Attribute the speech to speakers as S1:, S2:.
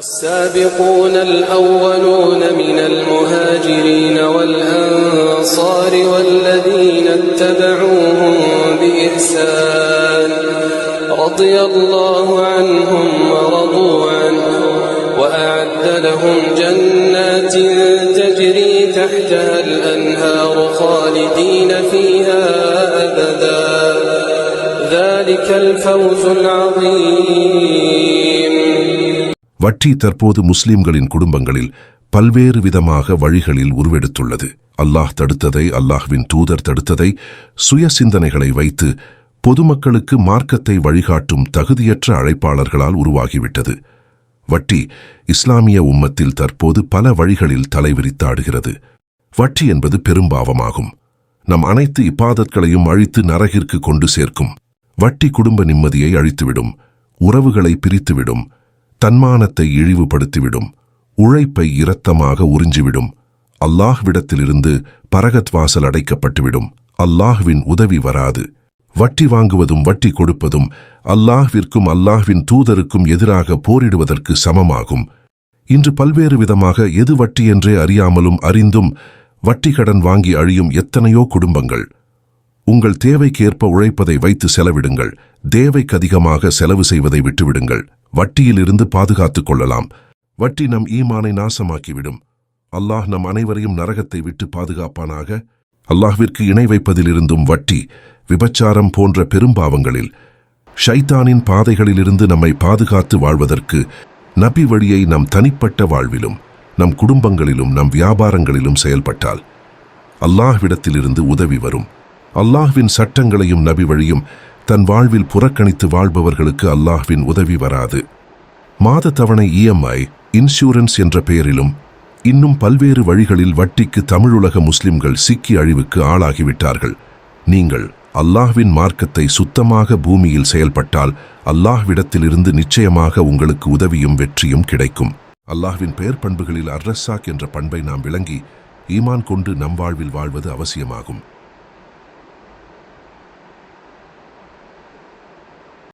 S1: والسابقون الأولون من المهاجرين والأنصار والذين اتبعوهم بإحسان رضي الله عنهم ورضوا عنه وأعد لهم جنات تجري تحتها الأنهار خالدين فيها أبدا ذلك الفوز العظيم
S2: வட்டி தற்போது முஸ்லிம்களின் குடும்பங்களில் பல்வேறு விதமாக வழிகளில் உருவெடுத்துள்ளது. அல்லாஹ் தடுத்ததை அல்லாஹ்வின் தூதர் தடுத்ததை சுய சிந்தனைகளை வைத்து பொதுமக்களுக்கு மார்க்கத்தை வழிகாட்டும் தகுதியற்ற அழைப்பாளர்களால் உருவாகிவிட்டது. வட்டி இஸ்லாமிய உம்மத்தில் தற்போது பல வழிகளில் தலைவிரித்தாடுகிறது. வட்டி என்பது பெரும்பாவமாகும். நம் அனைத்து இப்பாதத்களையும் அழித்து நரகிற்கு கொண்டு சேர்க்கும். வட்டி குடும்ப நிம்மதியை அழித்துவிடும். உறவுகளை பிரித்துவிடும். தன்மானத்தை இழிவுபடுத்திவிடும். உழைப்பை இரத்தமாக உறிஞ்சிவிடும். அல்லாஹ்விடத்திலிருந்து பரகத் வாசல் அடைக்கப்பட்டுவிடும். அல்லாஹ்வின் உதவி வராது. வட்டி வாங்குவதும் வட்டி கொடுப்பதும் அல்லாஹ்விற்கும் அல்லாஹ்வின் தூதருக்கும் எதிராக போரிடுவதற்கு சமமாகும். இன்று பல்வேறு விதமாக எது வட்டி என்றே அறியாமலும் அறிந்தும் வட்டி கடன் வாங்கி அழியும் எத்தனையோ குடும்பங்கள். உங்கள் தேவைக்கேற்ப உழைப்பதை வைத்து செலவிடுங்கள். தேவைக்கதிகமாக செலவு செய்வதை விட்டுவிடுங்கள். வட்டியிலிருந்து பாதுகாத்துக் கொள்ளலாம். வட்டி நம் ஈமானை நாசமாக்கிவிடும். அல்லாஹ் நம் அனைவரையும் நரகத்தை விட்டு பாதுகாப்பானாக. அல்லாஹ்விற்கு இணை வைப்பதிலிருந்தும் வட்டி விபச்சாரம் போன்ற பெரும்பாவங்களில் ஷைத்தானின் பாதைகளிலிருந்து நம்மை பாதுகாத்து வாழ்வதற்கு நபி வழியை நம் தனிப்பட்ட வாழ்விலும் நம் குடும்பங்களிலும் நம் வியாபாரங்களிலும் செயல்பட்டால் அல்லாஹ்விடத்திலிருந்து உதவி வரும். அல்லாஹ்வின் சட்டங்களையும் நபி வழியும் தன் வாழ்வில் புறக்கணித்து வாழ்பவர்களுக்கு அல்லாஹ்வின் உதவி வராது. மாத தவணை இஎம்ஐ இன்சூரன்ஸ் என்ற பெயரிலும் இன்னும் பல்வேறு வழிகளில் வட்டிக்கு தமிழுலக முஸ்லிம்கள் சிக்கி அழிவுக்கு ஆளாகிவிட்டார்கள். நீங்கள் அல்லாஹ்வின் மார்க்கத்தை சுத்தமாக பூமியில் செயல்பட்டால் அல்லாஹ்விடத்திலிருந்து நிச்சயமாக உங்களுக்கு உதவியும் வெற்றியும் கிடைக்கும். அல்லாஹ்வின் பெயர் பண்புகளில் அர்ரஸாக் என்ற பண்பை நாம் விளங்கி ஈமான் கொண்டு நம் வாழ்வில் வாழ்வது அவசியமாகும்.